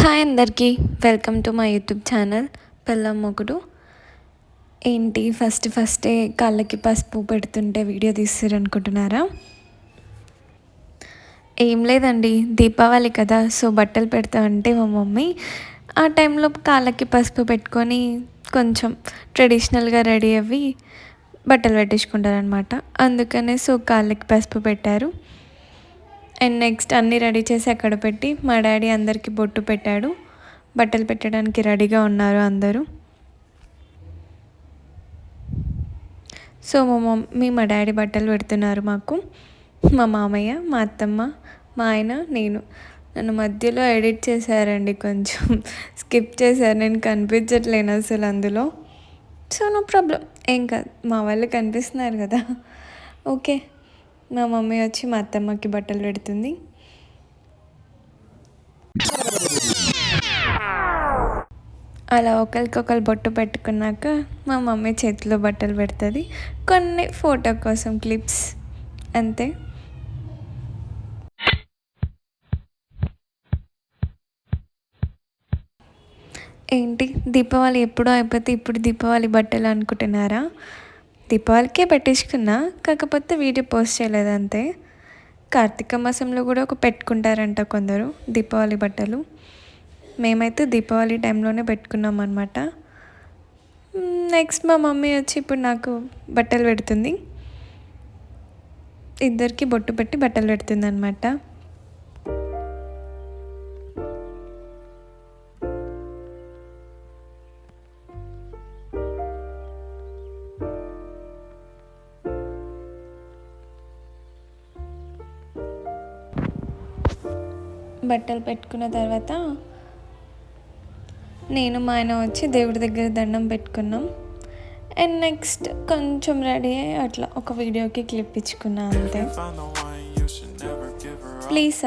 Hi అందరికీ. Welcome to my YouTube channel పెళ్ళం మొగుడు. ఏంటి ఫస్ట్ ఫస్టే కాళ్ళకి పసుపు పెడుతుంటే వీడియో తీస్తారు అనుకుంటున్నారా ఏం లేదండి దీపావళి కదా సో బట్టలు పెడతామంటే మా మమ్మీ ఆ టైంలో కాళ్ళకి పసుపు పెట్టుకొని కొంచెం ట్రెడిషనల్గా రెడీ అవి బట్టలు పెట్టించుకుంటారనమాట అందుకనే సో కాళ్ళకి పసుపు పెట్టారు. అండ్ నెక్స్ట్ అన్నీ రెడీ చేసి అక్కడ పెట్టి మా డాడీ అందరికీ బొట్టు పెట్టాడు. బట్టలు పెట్టడానికి రెడీగా ఉన్నారు అందరూ. సో మా మమ్మీ మా డాడీ బట్టలు పెడుతున్నారు మాకు. మా మామయ్య మా అత్తమ్మ మా ఆయన నేను. నన్ను మధ్యలో ఎడిట్ చేశారండి కొంచెం. స్కిప్ చేశారు. నేను కనిపించట్లేను అసలు అందులో. సో నో ప్రాబ్లం ఏం కాదు. మా వాళ్ళు కనిపిస్తున్నారు కదా. ఓకే మా మమ్మీ వచ్చి మా అత్తమ్మకి బట్టలు పెడుతుంది. అలా ఒకరికొకరు బొట్టు పెట్టుకున్నాక మా మమ్మీ చేతిలో బట్టలు పెడుతుంది. కొన్ని ఫోటో కోసం క్లిప్స్ అంతే. ఏంటి? దీపావళి ఎప్పుడో అయిపోతే ఇప్పుడు దీపావళి బట్టలు అనుకుంటున్నారా? దీపావళికే పెట్టించుకున్నా కాకపోతే వీడియో పోస్ట్ చేయలేదు అంతే కార్తీక మాసంలో కూడా ఒక పెట్టుకుంటారంట కొందరు దీపావళి బట్టలు. మేమైతే దీపావళి టైంలోనే పెట్టుకున్నాం అనమాట నెక్స్ట్ మా మమ్మీ వచ్చి ఇప్పుడు నాకు బట్టలు పెడుతుంది. ఇద్దరికి బొట్టు పెట్టి బట్టలు పెడుతుంది అనమాట బట్టలు పెట్టుకున్న తర్వాత నేను మా ఆయన వచ్చి దేవుడి దగ్గర దండం పెట్టుకున్నాం. అండ్ నెక్స్ట్ కొంచెం రెడీ అయ్యి అట్లా ఒక వీడియోకి క్లిప్ ఇచ్చుకున్నా అంతే. ప్లీజ్